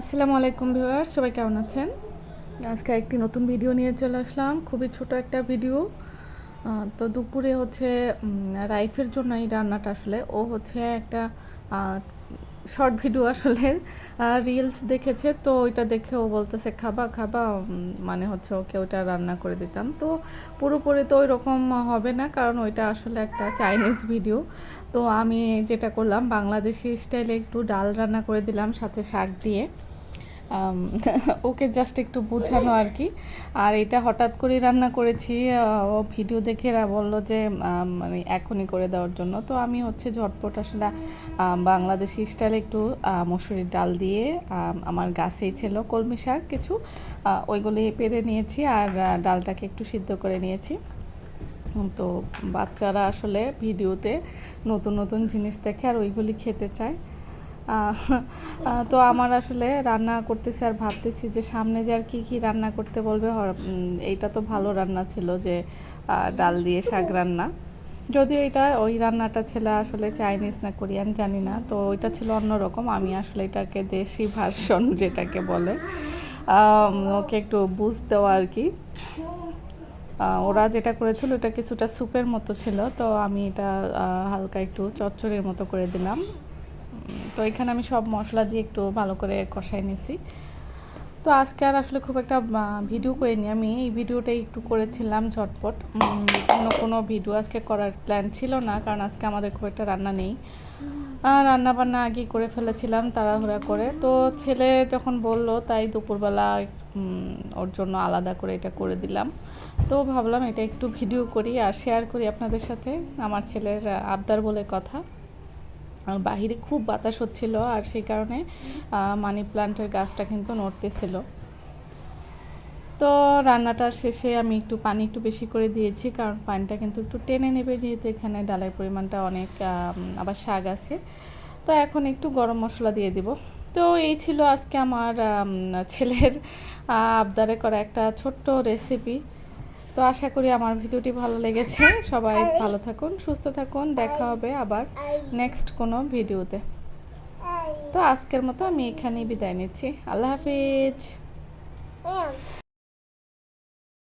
আসসালামু আলাইকুম ভিউয়ার সবাই কেমন আছেন? আজকে একটি নতুন ভিডিও নিয়ে চলে আসলাম, খুবই ছোট একটা ভিডিও। তো দুপুরে হচ্ছে রাইফের জন্য এই রান্নাটা আসলে, ও হচ্ছে একটা শর্ট ভিডিও আসলে রিলস দেখেছে, তো ওইটা দেখে ও বলতেছে, খাবা খাবা মানে হচ্ছে ওকে ওইটা রান্না করে দিতাম। তো পুরোপুরি তো ওই রকম হবে না, কারণ ওইটা আসলে একটা চাইনিজ ভিডিও তো আমি যেটা করলাম, বাংলাদেশি স্টাইলে একটু ডাল রান্না করে দিলাম, সাথে শাক দিয়ে। ওকে জাস্ট একটু বোঝানো আর কি। আর এটা হঠাৎ করে রান্না করেছি ও ভিডিও দেখে বলল যে মানে এখনই করে দেওয়ার জন্য। তো আমি হচ্ছে ঝটপট আসলে বাংলাদেশি স্টাইলে একটু মসুরির ডাল দিয়ে আমার গাছেই ছিল কলমি শাক কিছু ওইগুলি পেরে নিয়েছি আর ডালটাকে একটু সিদ্ধ করে নিয়েছি। তো বাচ্চারা আসলে ভিডিওতে নতুন নতুন জিনিস দেখে আর ওইগুলি খেতে চায়। তো আমার আসলে রান্না করতেছি আর ভাবতেছি যে সামনে যে আর কি কি রান্না করতে বলবে এইটা তো ভালো রান্না ছিল যে ডাল দিয়ে শাক রান্না। যদিও এটা ওই রান্নাটা ছিল আসলে চাইনিজ না কোরিয়ান, জানি না। তো ওইটা ছিল অন্যরকম আমি আসলে এটাকে দেশি ভার্সন যেটাকে বলে। ওকে একটু বুঝ দেওয়া আর কি। ওরা যেটা করেছিল ওটা কিছুটা স্যুপের মতো ছিল। তো আমি এটা হালকা একটু চচ্চড়ির মতো করে দিলাম। তো এখানে আমি সব মশলা দিয়ে একটু ভালো করে কষাই নিছি তো আজকে আর আসলে খুব একটা ভিডিও করিনি আমি। এই ভিডিওটাই একটু করেছিলাম ঝটপট। অন্য কোনো ভিডিও আজকে করার প্ল্যান ছিল না, কারণ আজকে আমাদের খুব একটা রান্না নেই। রান্না বান্না আগে করে ফেলেছিলাম তাড়াহুড়া করে। তো ছেলে যখন বলল, তাই দুপুরবেলা ওর জন্য আলাদা করে এটা করে দিলাম। তো ভাবলাম এটা একটু ভিডিও করি আর শেয়ার করি আপনাদের সাথে। আমার ছেলের আবদার বলে কথা। আর বাহিরে খুব বাতাস হচ্ছিল আর সেই কারণে মানি প্লান্টের গাছটা কিন্তু নড়তেছিল। তো রান্নাটার শেষে আমি একটু পানি একটু বেশি করে দিয়েছি, কারণ পানিটা কিন্তু একটু টেনে নেবে যেহেতু এখানে ডালের পরিমাণটা অনেক আবার শাক আছে। তো এখন একটু গরম মশলা দিয়ে দিব। তো এই ছিল আজকে আমার ছেলের আবদারে করা একটা ছোট্ট রেসিপি তো আশা করি আমার ভিডিওটি ভালো লেগেছে। সবাই ভালো থাকুন, সুস্থ থাকুন। দেখা হবে আবার নেক্সট কোনো ভিডিওতে। তো আজকের মতো আমি এখানেই বিদায় নিচ্ছি। আল্লাহ হাফিজ। Yeah.